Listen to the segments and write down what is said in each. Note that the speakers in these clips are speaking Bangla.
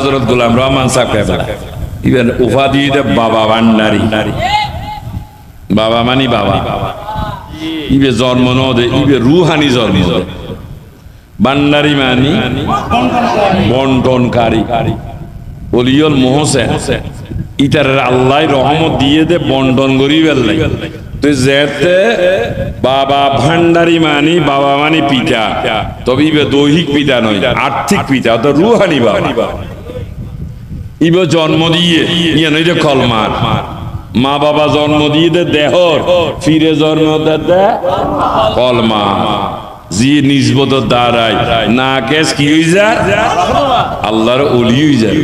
হজরত গোলাম রহমান সাহেব ইভেন উপাধি বাবা ভান্ডারি বাবা মানি বাবা। ইবে জন্ম ন দে ইবে রুহানি জন্ম মানি বন্টনকারী। মোহসেন। আল্লাহ রহমত দিয়ে দে বন্টন করি বেলাই তুই যেতে বাবা ভান্ডারি মানি, বাবা মানি পিতা। তবে ইবে দৈহিক পিতা নয়, আর্থিক পিতা তো রুহানি বাবা। ইবে জন্ম দিয়ে। ইয়ে নই যে কলমার। মা বাবা জন্ম দিয়ে দে দেহর, ফিরে জন্ম দে কলমা জি নিজবত দাঁড়ায় না কেস কি হই যায়? আল্লাহর অলি হই যায়।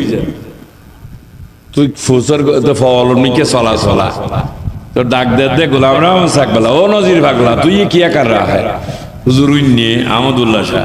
তুই ফুসর ফলনিকে চলা চলা। তো ডাক দে দে গোলাম রহমান সাকবালা ও নজির ভাগলা, তুই কি একার রাহ? হুজুর উন্নে আহমদুল্লাহ শাহ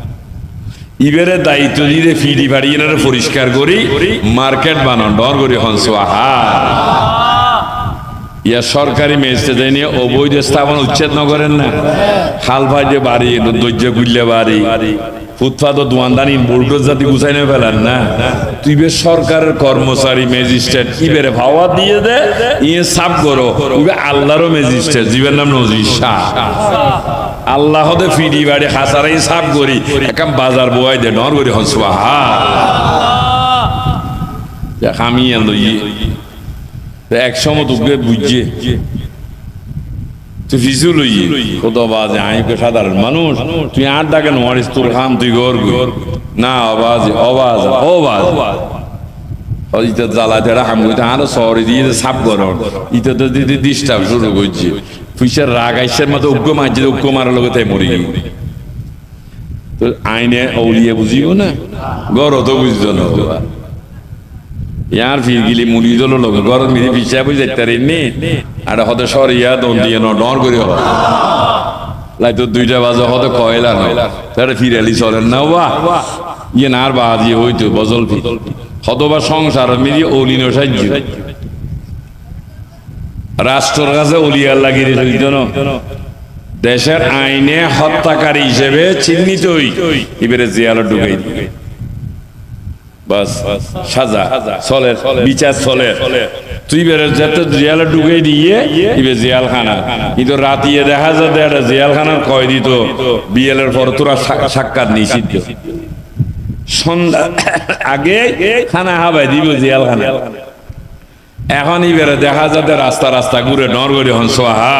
ইবেরে দায়িত্ব দিয়ে ফিরি বাড়ি এনারে পরিষ্কার করি, মার্কেট বানান, ডর করি হংস আহা ইয়া সরকারি মেজতে নিয়ে অবৈধ স্থাপন উচ্ছেদ ন করেন না। খাল ভাই যে বাড়ি দৈর্য গুল্লে বাড়ি। ফুটপাত দোয়ানদানি বোল্ডোর জাতি গুছাই নিয়ে ফেলেন, না? তুই বেশ সরকারের কর্মচারী ম্যাজিস্ট্রেট ইবেরে ভাওয়া দিয়ে দে ইয়ে সাফ করো। আল্লাহরও ম্যাজিস্ট্রেট জীবের নাম নজির শাহ। আল্লাহ দে ফিডি বাড়ি হাসারাই সাফ করি একাম বাজার বয়াই দে, নর করি হনসুয়া হা আমি এলো ইয়ে এক সময় তোকে বুঝছে তুই ফিসু লই কত বাজে আইকে সাধারণ মানুষ। তুই আট ডাকে নোয়ারিস তোর খাম তুই গর গর না আওয়াজ আওয়াজ আওয়াজ ইতে জ্বালা তেরা হাম কইতে আরও শহরে দিয়ে সাপ গরম ইতে তো দিদি ডিস্টার্ব শুরু করছে। ফুইসার রাগ আইসের মতো উগ্র মারছে উগ্র মারার লোক তাই মরি গেল। তো আইনে অলিয়ে বুঝিও না। গর তো বুঝতো না। ইয়ার ফির গিলি মুড়ি দল লোক গরম মিলি পিছা বুঝ যাইতে নি আর হতে সর ইয়া দন দিয়ে ন ডর করে হ লাই তো দুইটা বাজে হতে কয়লা নয় তাহলে ফিরে চলেন না বাহ ইয়ে না আর বাজি হইতো বজল ফি হত বা সংসার মিলি অলিন সাহায্য রাষ্ট্রের কাছে অলিয়ার লাগিয়ে হইতো দেশের আইনে হত্যাকারী হিসেবে চিহ্নিতই এবারে জিয়ালো ঢুকাই বাস, সাজা চলে বিচার চলে তুই বেড়ে যাতে জিয়ালে ঢুকে দিয়ে ইবে জিয়াল খানা কিন্তু রাতিয়ে দেখা যাতে একটা জিয়াল খানার কয় দিত বিয়েলের পর তোরা সাক্ষাৎ নিষিদ্ধ সন্ধ্যা আগে খানা হাবাই দিব জিয়াল খানা এখন ইবেরে দেখা যাতে রাস্তা রাস্তা ঘুরে নরগরি হন সোহা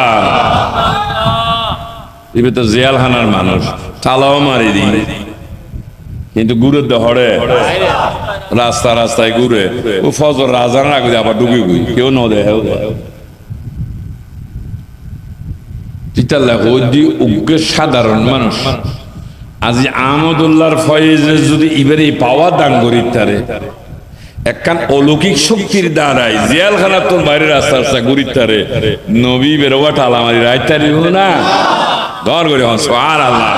ইবে তো জিয়াল খানার মানুষ, তালাও মারি দিই। কিন্তু ঘুরে দহড়ে রাস্তা রাস্তায় ঘুরে ও ফজর রাজান রাখবে আবার ঢুকে গুই। কেউ ন দেহে উগ্র সাধারণ মানুষ। ফয়েজে যদি ইবারে পাওয়া দান করি তারে, একখান অলৌকিক শক্তির দ্বারাই জিয়ালখানা তোর বাইরে রাস্তা রাস্তা ঘুরি তারে, নবী বেরোবা টালামারি রাইতারি না? ধর করে হস আর আল্লাহ